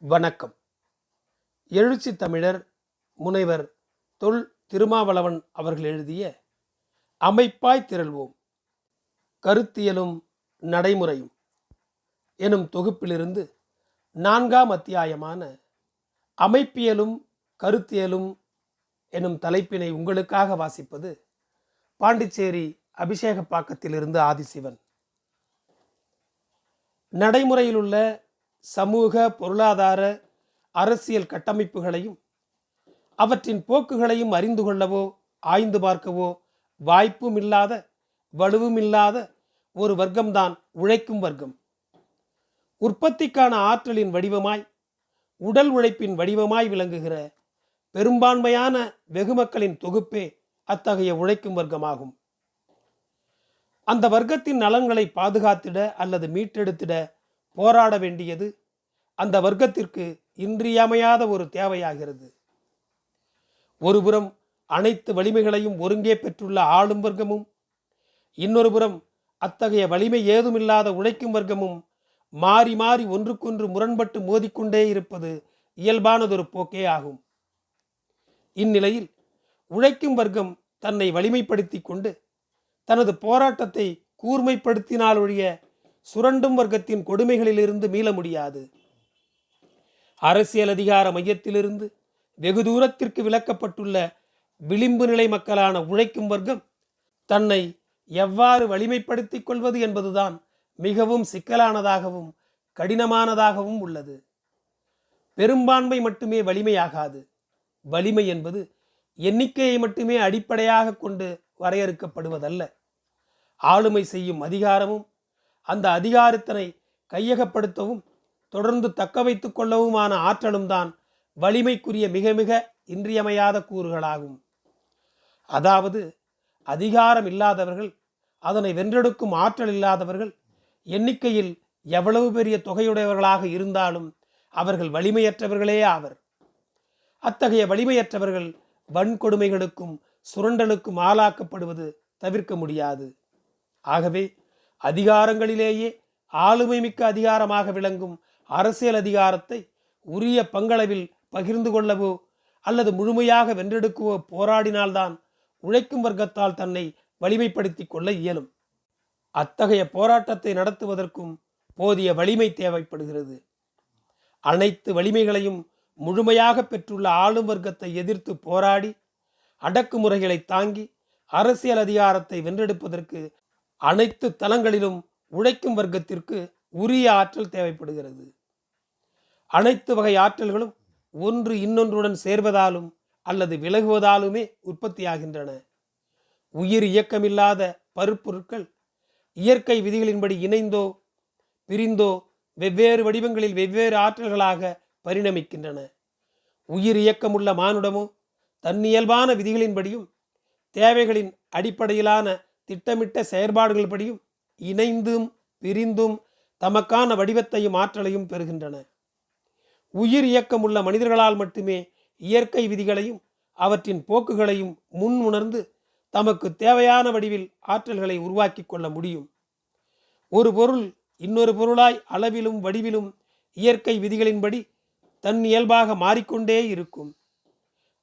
வணக்கம். எழுச்சி தமிழர் முனைவர் தொல் திருமாவளவன் அவர்கள் எழுதிய அமைப்பாய் திரள்வோம் கருத்தியலும் நடைமுறையும் எனும் தொகுப்பிலிருந்து நான்காம் அத்தியாயமான அமைப்பியலும் கருத்தியலும் எனும் தலைப்பினை உங்களுக்காக வாசிப்பது பாண்டிச்சேரி அபிஷேகப்பாக்கத்திலிருந்து ஆதிசிவன். நடைமுறையில் உள்ள சமூக பொருளாதார அரசியல் கட்டமைப்புகளையும் அவற்றின் போக்குகளையும் அறிந்து கொள்ளவோ ஆய்ந்து பார்க்கவோ வாய்ப்பும் இல்லாத வலுவும் இல்லாத ஒரு வர்க்கம்தான் உழைக்கும் வர்க்கம். உற்பத்திக்கான ஆற்றலின் வடிவமாய் உடல் உழைப்பின் வடிவமாய் விளங்குகிற பெரும்பான்மையான வெகுமக்களின் தொகுப்பே அத்தகைய உழைக்கும் வர்க்கமாகும். அந்த வர்க்கத்தின் நலன்களை பாதுகாத்திட அல்லது மீட்டெடுத்திட போராட வேண்டியது அந்த வர்க்கத்திற்கு இன்றியமையாத ஒரு தேவையாகிறது. ஒருபுறம் அனைத்து வலிமைகளையும் ஒருங்கே பெற்றுள்ள ஆளும் வர்க்கமும் இன்னொரு புறம் அத்தகைய வலிமை ஏதுமில்லாத உழைக்கும் வர்க்கமும் மாறி மாறி ஒன்றுக்கொன்று முரண்பட்டு மோதிக்கொண்டே இருப்பது இயல்பானதொரு போக்கே ஆகும். இந்நிலையில் உழைக்கும் வர்க்கம் தன்னை வலிமைப்படுத்தி கொண்டு தனது போராட்டத்தை கூர்மைப்படுத்தினாலொழிய சுரண்டும் வர்க்கத்தின் கொடுமைகளிலிருந்து மீள முடியாது. அரசியல் அதிகார மையத்திலிருந்து வெகு தூரத்திற்கு விலக்கப்பட்டுள்ள விளிம்பு நிலை மக்களான உழைக்கும் வர்க்கம் தன்னை எவ்வாறு வலிமைப்படுத்திக் கொள்வது என்பதுதான் மிகவும் சிக்கலானதாகவும் கடினமானதாகவும் உள்ளது. பெரும்பான்மை மட்டுமே வலிமையாகாது. வலிமை என்பது எண்ணிக்கையை மட்டுமே அடிப்படையாக கொண்டு வரையறுக்கப்படுவதல்ல. ஆளுமை செய்யும் அதிகாரமும் அந்த அதிகாரத்தினை கையகப்படுத்தவும் தொடர்ந்து தக்க வைத்து கொள்ளவுமான ஆற்றலும் தான் வலிமைக்குரிய மிக மிக இன்றியமையாத கூறுகளாகும். அதாவது அதிகாரம் இல்லாதவர்கள் அதனை வென்றெடுக்கும் ஆற்றல் இல்லாதவர்கள் எண்ணிக்கையில் எவ்வளவு பெரிய தொகையுடையவர்களாக இருந்தாலும் அவர்கள் வலிமையற்றவர்களே ஆவர். அத்தகைய வலிமையற்றவர்கள் வன்கொடுமைகளுக்கும் சுரண்டலுக்கும் ஆளாக்கப்படுவது தவிர்க்க முடியாது. ஆகவே அதிகாரங்களிலேயே ஆளுமை மிக்க அதிகாரமாக விளங்கும் அரசியல் அதிகாரத்தை உரிய பங்களவில் பகிர்ந்து கொள்ளவோ அல்லது முழுமையாக வென்றெடுக்கவோ போராடினால்தான் உழைக்கும் வர்க்கத்தால் தன்னை வலிமைப்படுத்திக் கொள்ள இயலும். அத்தகைய போராட்டத்தை நடத்துவதற்கும் போதிய வலிமை தேவைப்படுகிறது. அனைத்து வலிமைகளையும் முழுமையாக பெற்றுள்ள ஆளும் வர்க்கத்தை எதிர்த்து போராடி அடக்குமுறைகளை தாங்கி அரசியல் அதிகாரத்தை வென்றெடுப்பதற்கு அனைத்து தளங்களிலும் உழைக்கும் வர்க்கத்திற்கு உரிய ஆற்றல் தேவைப்படுகிறது. அனைத்து வகை ஆற்றல்களும் ஒன்று இன்னொன்றுடன் சேர்வதாலும் அல்லது விலகுவதாலுமே உற்பத்தியாகின்றன. உயிர் இயக்கமில்லாத பருப்பொருட்கள் இயற்கை விதிகளின்படி இணைந்தோ பிரிந்தோ வெவ்வேறு வடிவங்களில் வெவ்வேறு ஆற்றல்களாக பரிணமிக்கின்றன. உயிர் இயக்கமுள்ள மானுடமோ தன்னியல்பான விதிகளின்படியும் தேவைகளின் அடிப்படையிலான திட்டமிட்ட செயற்பாடுகள் படியும் இணைந்தும் பிரிந்தும் தமக்கான வடிவத்தையும் ஆற்றலையும் பெறுகின்றன. உயிர் இயக்கம் உள்ள மனிதர்களால் மட்டுமே இயற்கை விதிகளையும் அவற்றின் போக்குகளையும் முன் உணர்ந்து தமக்கு தேவையான வடிவில் ஆற்றல்களை உருவாக்கி கொள்ள முடியும். ஒரு பொருள் இன்னொரு பொருளாய் அளவிலும் வடிவிலும் இயற்கை விதிகளின்படி தன் இயல்பாக மாறிக்கொண்டே இருக்கும்.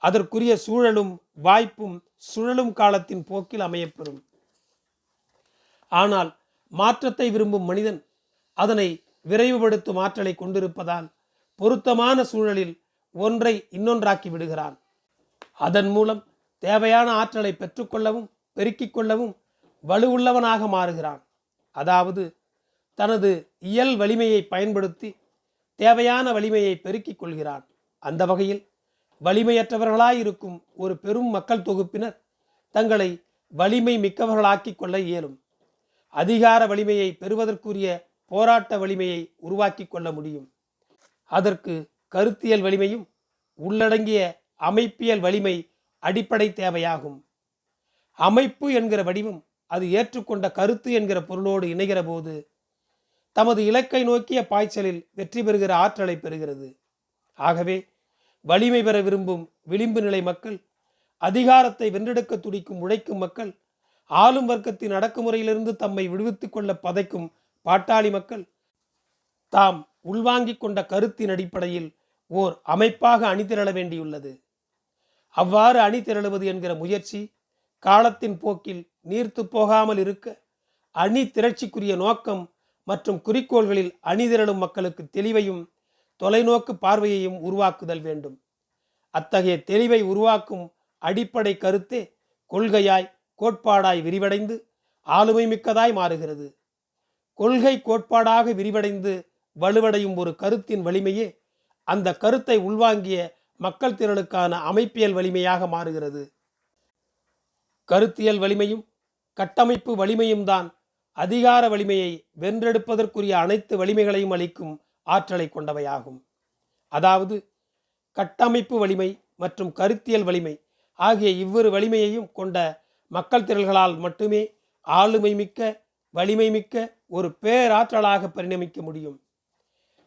அதற்குரிய சூழலும் வாய்ப்பும் சுழலும் காலத்தின் போக்கில் அமையப்பெறும். ஆனால் மாற்றத்தை விரும்பும் மனிதன் அதனை விரைவுபடுத்தும் ஆற்றலை கொண்டிருப்பதால் பொருத்தமான சூழலில் ஒன்றை இன்னொன்றாக்கி விடுகிறான். அதன் மூலம் தேவையான ஆற்றலை பெற்றுக்கொள்ளவும் பெருக்கிக் கொள்ளவும் வலுவுள்ளவனாக மாறுகிறான். அதாவது தனது இயல் வலிமையை பயன்படுத்தி தேவையான வலிமையை பெருக்கிக் கொள்கிறான். அந்த வகையில் வலிமையற்றவர்களாயிருக்கும் ஒரு பெரும் மக்கள் தொகுப்பினர் தங்களை வலிமை மிக்கவர்களாக்கிக் கொள்ள இயலும். அதிகார வலிமையை பெறுவதற்குரிய போராட்ட வலிமையை உருவாக்கி கொள்ள முடியும். அதற்கு கருத்தியல் வலிமையும் உள்ளடங்கிய அமைப்பியல் வலிமை அடிப்படை தேவையாகும். அமைப்பு என்கிற வடிவம் அது ஏற்றுக்கொண்ட கருத்து என்கிற பொருளோடு இணைகிற போது தமது இலக்கை நோக்கிய பாய்ச்சலில் வெற்றி பெறுகிற ஆற்றலை பெறுகிறது. ஆகவே வலிமை பெற விரும்பும் விளிம்பு நிலை மக்கள் அதிகாரத்தை வென்றெடுக்க துடிக்கும் உழைக்கும் மக்கள் ஆளும் வர்க்கத்தின் அடக்குமுறையிலிருந்து தம்மை விடுவித்துக் கொள்ள பதைக்கும் பாட்டாளி மக்கள் தாம் உள்வாங்கிக் கொண்ட கருத்தின் அடிப்படையில் ஓர் அமைப்பாக அணிதிரள வேண்டியுள்ளது. அவ்வாறு அணி திரளுவது என்கிற முயற்சி காலத்தின் போக்கில் நீர்த்து போகாமல் இருக்க அணி திரட்சிக்குரிய நோக்கம் மற்றும் குறிக்கோள்களில் அணிதிரளும் மக்களுக்கு தெளிவையும் தொலைநோக்கு பார்வையையும் உருவாக்குதல் வேண்டும். அத்தகைய தெளிவை உருவாக்கும் அடிப்படை கருத்தே கொள்கையாய் கோட்பாடாய் விரிவடைந்து ஆளுமை மிக்கதாய் மாறுகிறது. கொள்கை கோட்பாடாக விரிவடைந்து வலுவடையும் ஒரு கருத்தின் வலிமையே அந்த கருத்தை உள்வாங்கிய மக்கள் திரளுக்கான அமைப்பியல் வலிமையாக மாறுகிறது. கருத்தியல் வலிமையும் கட்டமைப்பு வலிமையும் தான் அதிகார வலிமையை வென்றெடுப்பதற்குரிய அனைத்து வலிமைகளையும் அளிக்கும் ஆற்றலை கொண்டவையாகும். அதாவது கட்டமைப்பு வலிமை மற்றும் கருத்தியல் வலிமை ஆகிய இவ்விரு வலிமையையும் கொண்ட மக்கள் திரள்களால் மட்டுமே ஆளுமை மிக்க வலிமை மிக்க ஒரு பேராற்றலாக பரிணமிக்க முடியும்.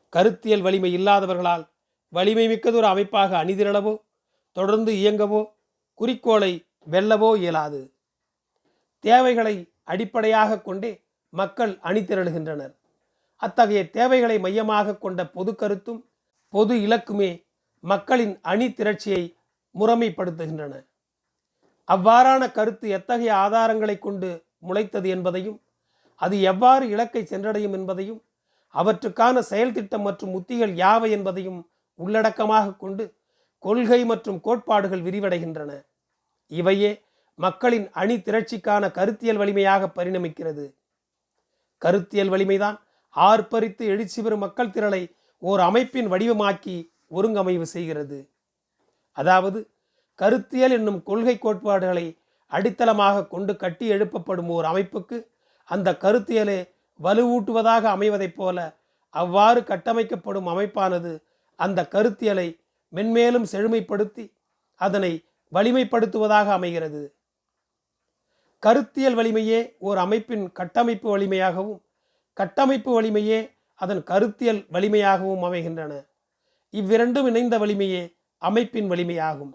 கருத்தியல் வலிமை இல்லாதவர்களால் வலிமை மிக்கதொரு அமைப்பாக அணிதிரளவோ தொடர்ந்து இயங்கவோ குறிக்கோளை வெல்லவோ இயலாது. தேவைகளை அடிப்படையாக கொண்டே மக்கள் அணிதிரளுகின்றனர். அத்தகைய தேவைகளை மையமாக கொண்ட பொது கருத்தும் பொது இலக்குமே மக்களின் அணி திரட்சியை முறைமைப்படுத்துகின்றன. அவ்வாறான கருத்து எத்தகைய ஆதாரங்களை கொண்டு முளைத்தது என்பதையும் அது எவ்வாறு இலக்கை சென்றடையும் என்பதையும் அவற்றுக்கான செயல்திட்டம் மற்றும் உத்திகள் யாவை என்பதையும் உள்ளடக்கமாக கொண்டு கொள்கை மற்றும் கோட்பாடுகள் விரிவடைகின்றன. இவையே மக்களின் அணி திரட்சிக்கான கருத்தியல் வலிமையாக பரிணமிக்கிறது. கருத்தியல் வலிமைதான் ஆர்ப்பரித்து எழுச்சி பெறும் மக்கள் திரளை ஓர் அமைப்பின் வடிவமாக்கி ஒருங்கமைவு செய்கிறது. அதாவது கருத்தியல் என்னும் கொள்கை கோட்பாடுகளை அடித்தளமாக கொண்டு கட்டி எழுப்பப்படும் ஓர் அமைப்புக்கு அந்த கருத்தியலே வலுவூட்டுவதாக அமைவதைப் போல அவ்வாறு கட்டமைக்கப்படும் அமைப்பானது அந்த கருத்தியலை மென்மேலும் செழுமைப்படுத்தி அதனை வலிமைப்படுத்துவதாக அமைகிறது. கருத்தியல் வலிமையே ஓர் அமைப்பின் கட்டமைப்பு வலிமையாகவும் கட்டமைப்பு வலிமையே அதன் கருத்தியல் வலிமையாகவும் அமைகின்றன. இவ்விரண்டும் இணைந்த வலிமையே அமைப்பின் வலிமையாகும்.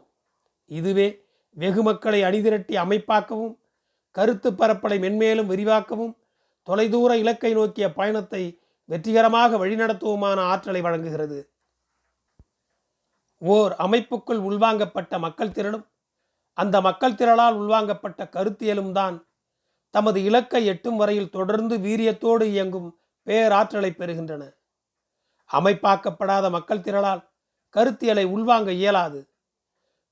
இதுவே வெகு மக்களை அணிதிரட்டி அமைப்பாக்கவும் கருத்து பரப்பலை மென்மேலும் விரிவாக்கவும் தொலைதூர இலக்கை நோக்கிய பயணத்தை வெற்றிகரமாக வழிநடத்துவோமான ஆற்றலை வழங்குகிறது. ஓர் அமைப்புக்குள் உள்வாங்கப்பட்ட மக்கள் திரளும் அந்த மக்கள் திரளால் உள்வாங்கப்பட்ட கருத்தியலும் தான் தமது இலக்கை எட்டும் வரையில் தொடர்ந்து வீரியத்தோடு இயங்கும் பேராற்றலை பெறுகின்றன. அமைப்பாக்கப்படாத மக்கள் திரளால் கருத்தியலை உள்வாங்க இயலாது.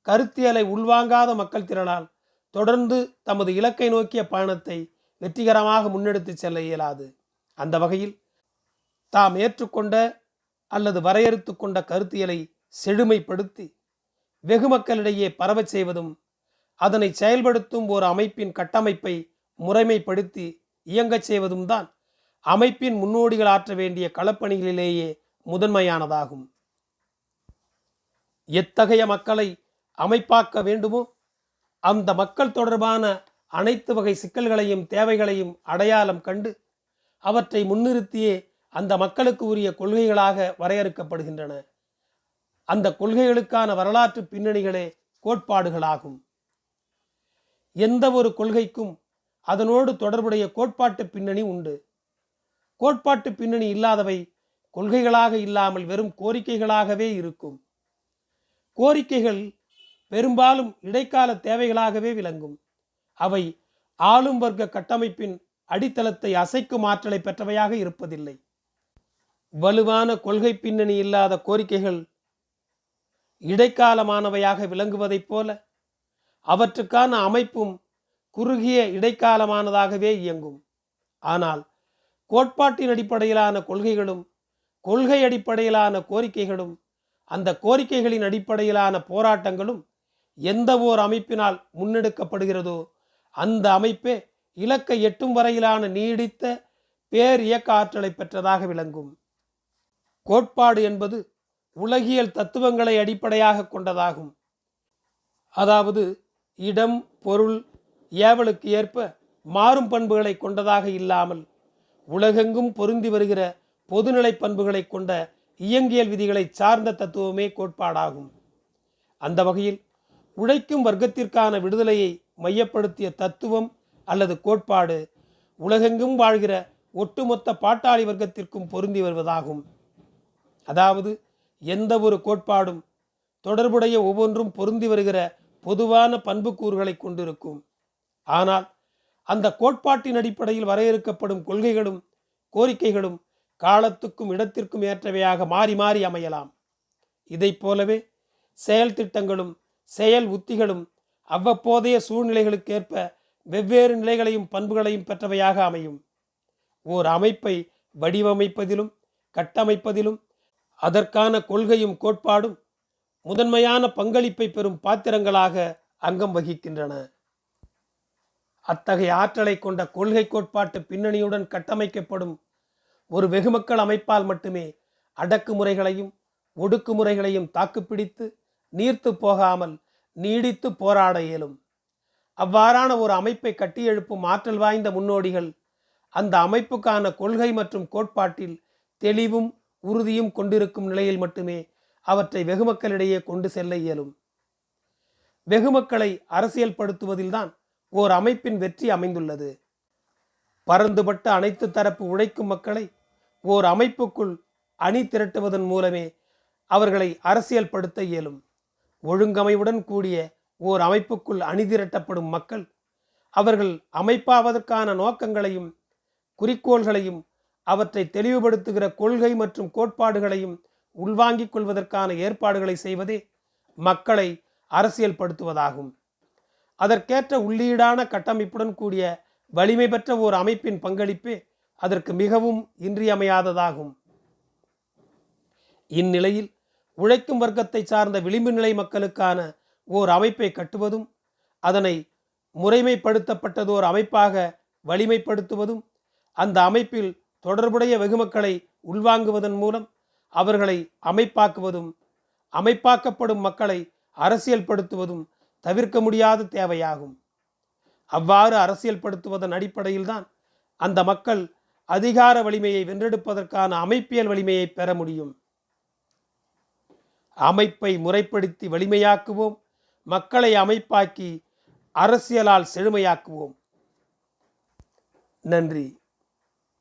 கருத்தியலை உள்வாங்காத மக்கள் திரளால் தொடர்ந்து தமது இலக்கை நோக்கிய பயணத்தை வெற்றிகரமாக முன்னெடுத்து செல்ல இயலாது. அந்த வகையில் தாம் ஏற்றுக்கொண்ட அல்லது வரையறுத்து கொண்ட கருத்தியலை செழுமைப்படுத்தி வெகு மக்களிடையே பரவச் செய்வதும் அதனை செயல்படுத்தும் ஒரு அமைப்பின் கட்டமைப்பை முறைமைப்படுத்தி இயங்கச் செய்வதும் தான் அமைப்பின் முன்னோடிகள் ஆற்ற வேண்டிய களப்பணிகளிலேயே முதன்மையானதாகும். எத்தகைய மக்களை அமைப்பாக்க வேண்டுமோ? அந்த மக்கள் தொடர்பான அனைத்து வகை சிக்கல்களையும் தேவைகளையும் அடையாளம் கண்டு அவற்றை முன்னிறுத்தியே அந்த மக்களுக்கு உரிய கொள்கைகளாக வரையறுக்கப்படுகின்றன. அந்த கொள்கைகளுக்கான வரலாற்று பின்னணிகளே கோட்பாடுகளாகும். எந்த ஒரு கொள்கைக்கும் அதனோடு தொடர்புடைய கோட்பாட்டு பின்னணி உண்டு. கோட்பாட்டு பின்னணி இல்லாதவை கொள்கைகளாக இல்லாமல் வெறும் கோரிக்கைகளாகவே இருக்கும். கோரிக்கைகள் பெரும்பாலும் இடைக்கால தேவைகளாகவே விளங்கும். அவை ஆளும் வர்க்க கட்டமைப்பின் அடித்தளத்தை அசைக்கும் ஆற்றலை பெற்றவையாக இருப்பதில்லை. வலுவான கொள்கை பின்னணி இல்லாத கோரிக்கைகள் இடைக்காலமானவையாக விளங்குவதைப் போல அவற்றுக்கான அமைப்பும் குறுகிய இடைக்காலமானதாகவே இயங்கும். ஆனால் கோட்பாட்டின் அடிப்படையிலான கொள்கைகளும் கொள்கை அடிப்படையிலான கோரிக்கைகளும் அந்த கோரிக்கைகளின் அடிப்படையிலான போராட்டங்களும் எந்த ஓர் அமைப்பினால் முன்னெடுக்கப்படுகிறதோ அந்த அமைப்பே இலக்கை எட்டும் வரையிலான நீடித்த பேர் இயக்க ஆற்றலை பெற்றதாக விளங்கும். கோட்பாடு என்பது உலகியல் தத்துவங்களை அடிப்படையாக கொண்டதாகும். அதாவது இடம் பொருள் ஏவலுக்கு ஏற்ப மாறும் பண்புகளை கொண்டதாக இல்லாமல் உலகெங்கும் பொருந்தி வருகிற பொதுநிலை பண்புகளை கொண்ட இயங்கியல் விதிகளை சார்ந்த தத்துவமே கோட்பாடாகும். அந்த வகையில் உழைக்கும் வர்க்கத்திற்கான விடுதலையை மையப்படுத்திய தத்துவம் அல்லது கோட்பாடு உலகெங்கும் வாழ்கிற ஒட்டுமொத்த பாட்டாளி வர்க்கத்திற்கும் பொருந்தி வருவதாகும். அதாவது எந்த ஒரு கோட்பாடும் தொடர்புடைய ஒவ்வொன்றும் பொருந்தி வருகிற பொதுவான பண்புக்கூறுகளை கொண்டிருக்கும். ஆனால் அந்த கோட்பாட்டின் அடிப்படையில் வரையறுக்கப்படும் கொள்கைகளும் கோரிக்கைகளும் காலத்துக்கும் இடத்திற்கும் ஏற்றவையாக மாறி மாறி அமையலாம். இதைப் போலவே செயல் திட்டங்களும் செயல் உத்திகளும் அவ்வப்போதைய சூழ்நிலைகளுக்கேற்ப வெவ்வேறு நிலைகளையும் பண்புகளையும் பெற்றவையாக அமையும். ஓர் அமைப்பை வடிவமைப்பதிலும் கட்டமைப்பதிலும் அதற்கான கொள்கையும் கோட்பாடும் முதன்மையான பங்களிப்பை பெறும் பாத்திரங்களாக அங்கம் வகிக்கின்றன. அத்தகைய ஆற்றலை கொண்ட கொள்கை கோட்பாட்டு பின்னணியுடன் கட்டமைக்கப்படும் ஒரு வெகுமக்கள் அமைப்பால் மட்டுமே அடக்குமுறைகளையும் ஒடுக்குமுறைகளையும் தாக்குப்பிடித்து நீர்த்து போகாமல் நீடித்து போராட இயலும். அவ்வாறான ஒரு அமைப்பை கட்டியெழுப்பும் ஆற்றல் வாய்ந்த முன்னோடிகள் அந்த அமைப்புக்கான கொள்கை மற்றும் கோட்பாட்டில் தெளிவும் உறுதியும் கொண்டிருக்கும் நிலையில் மட்டுமே அவற்றை வெகுமக்களிடையே கொண்டு செல்ல இயலும். வெகுமக்களை அரசியல்படுத்துவதில்தான் ஓர் அமைப்பின் வெற்றி அமைந்துள்ளது. பரந்துபட்ட அனைத்து தரப்பு உழைக்கும் மக்களை ஓர் அமைப்புக்குள் அணி திரட்டுவதன் மூலமே அவர்களை அரசியல்படுத்த இயலும். ஒழுங்கமைவுடன் கூடிய ஓர் அமைப்புக்குள் அணிதிரட்டப்படும் மக்கள் அவர்கள் அமைப்பாவதற்கான நோக்கங்களையும் குறிக்கோள்களையும் அவற்றை தெளிவுபடுத்துகிற கொள்கை மற்றும் கோட்பாடுகளையும் உள்வாங்கிக் கொள்வதற்கான ஏற்பாடுகளை செய்வதே மக்களை அரசியல்படுத்துவதாகும். அதற்கேற்ற உள்ளீடான கட்டமைப்புடன் கூடிய வலிமை பெற்ற ஓர் அமைப்பின் பங்களிப்பே அதற்கு மிகவும் இன்றியமையாததாகும். இந்நிலையில் உழைக்கும் வர்க்கத்தை சார்ந்த விளிம்பு நிலை மக்களுக்கான ஓர் அமைப்பை கட்டுவதும் அதனை முறைமைப்படுத்தப்பட்டதோர் அமைப்பாக வலிமைப்படுத்துவதும் அந்த அமைப்பில் தொடர்புடைய வெகுமக்களை உள்வாங்குவதன் மூலம் அவர்களை அமைப்பாக்குவதும் அமைப்பாக்கப்படும் மக்களை அரசியல்படுத்துவதும் தவிர்க்க முடியாத தேவையாகும். அவ்வாறு அரசியல்படுத்துவதன் அடிப்படையில்தான் அந்த மக்கள் அதிகார வலிமையை வென்றெடுப்பதற்கான அமைப்பியல் வலிமையை பெற முடியும். அமைப்பை முறைப்படுத்தி வலிமையாக்குவோம். மக்களை அமைப்பாக்கி அரசியலால் செழுமையாக்குவோம். நன்றி.